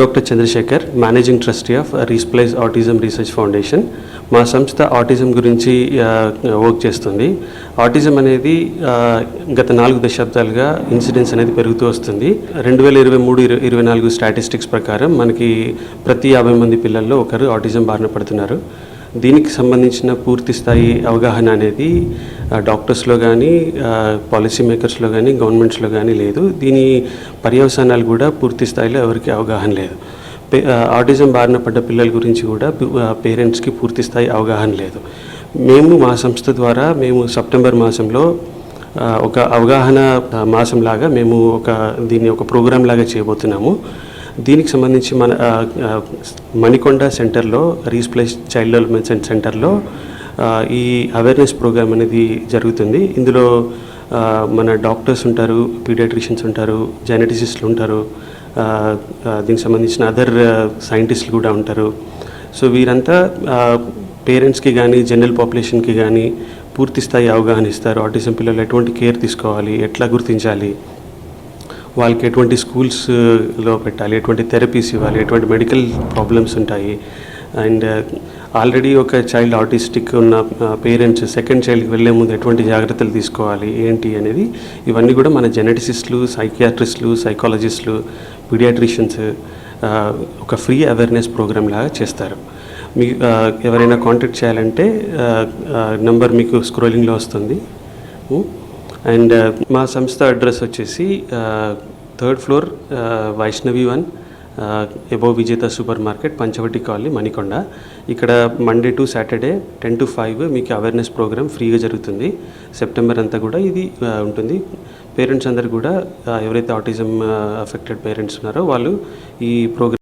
Doctor Chandrashekar managing trustee of replace autism research foundation మా సంస్థ autism గురించి work చేస్తుంది. ఆటిజం అనేది గత నాలుగు దశాబ్దాలుగా ఇన్సిడెన్స్ అనేది పెరుగుతూ వస్తుంది. రెండు వేల ఇరవై మూడు ఇరవై నాలుగు స్టాటిస్టిక్స్ ప్రకారం మనకి ప్రతి యాభై మంది పిల్లల్లో ఒకరు ఆటిజం బారిన పడుతున్నారు. దీనికి సంబంధించిన పూర్తి స్థాయి అవగాహన అనేది డాక్టర్స్లో కానీ పాలసీ మేకర్స్లో కానీ గవర్నమెంట్స్లో కానీ లేదు. దీని పర్యవసానాలు కూడా పూర్తి స్థాయిలో ఎవరికి అవగాహన లేదు. ఆటిజం బారిన పడ్డ పిల్లల గురించి కూడా పేరెంట్స్కి పూర్తి స్థాయి అవగాహన లేదు. మేము మా సంస్థ ద్వారా మేము సెప్టెంబర్ మాసంలో ఒక అవగాహన మాసంలాగా మేము ఒక దీన్ని ఒక ప్రోగ్రామ్ లాగా చేయబోతున్నాము. దీనికి సంబంధించి మన మణికొండ సెంటర్లో రీస్ప్లేస్ చైల్డ్ డెవలప్మెంట్ సెంటర్లో ఈ అవేర్నెస్ ప్రోగ్రామ్ అనేది జరుగుతుంది. ఇందులో మన డాక్టర్స్ ఉంటారు పీడియాట్రిషియన్స్ ఉంటారు జెనెటిసిస్టులు ఉంటారు దీనికి సంబంధించిన అదర్ సైంటిస్టులు కూడా ఉంటారు. సో వీరంతా పేరెంట్స్కి కానీ జనరల్ పాపులేషన్కి కానీ పూర్తి స్థాయి అవగాహన ఇస్తారు. ఆటిజం పిల్లలు ఎటువంటి కేర్ తీసుకోవాలి ఎట్లా గుర్తించాలి వాళ్ళకి ఎటువంటి స్కూల్స్లో uh, పెట్టాలి ఎటువంటి థెరపీస్ ఇవ్వాలి ఎటువంటి మెడికల్ ప్రాబ్లమ్స్ ఉంటాయి. అండ్ ఆల్రెడీ uh, ఒక చైల్డ్ ఆటిస్టిక్ ఉన్న పేరెంట్స్ సెకండ్ చైల్డ్కి వెళ్ళే ముందు ఎటువంటి జాగ్రత్తలు తీసుకోవాలి ఏంటి అనేది ఇవన్నీ కూడా మన జెనెటిసిస్టులు సైకియాట్రిస్టులు సైకాలజిస్టులు పీడియాట్రిషియన్స్ ఒక ఫ్రీ అవేర్నెస్ ప్రోగ్రామ్ లాగా చేస్తారు. మీ uh, ఎవరైనా కాంటాక్ట్ చేయాలంటే నెంబర్ మీకు స్క్రోలింగ్లో వస్తుంది. Hmm? అండ్ uh, మా సంస్థ అడ్రస్ వచ్చేసి uh, third floor uh, Vaishnavi one above Vijetha super market Panchavati colony Manikonda. ఇక్కడ Monday to Saturday ten to five మీకు అవేర్నెస్ ప్రోగ్రామ్ ఫ్రీగా జరుగుతుంది. సెప్టెంబర్ అంతా కూడా ఇది ఉంటుంది. పేరెంట్స్ అందరు కూడా ఎవరైతే ఆటిజం అఫెక్టెడ్ పేరెంట్స్ ఉన్నారో వాళ్ళు ఈ ప్రోగ్రామ్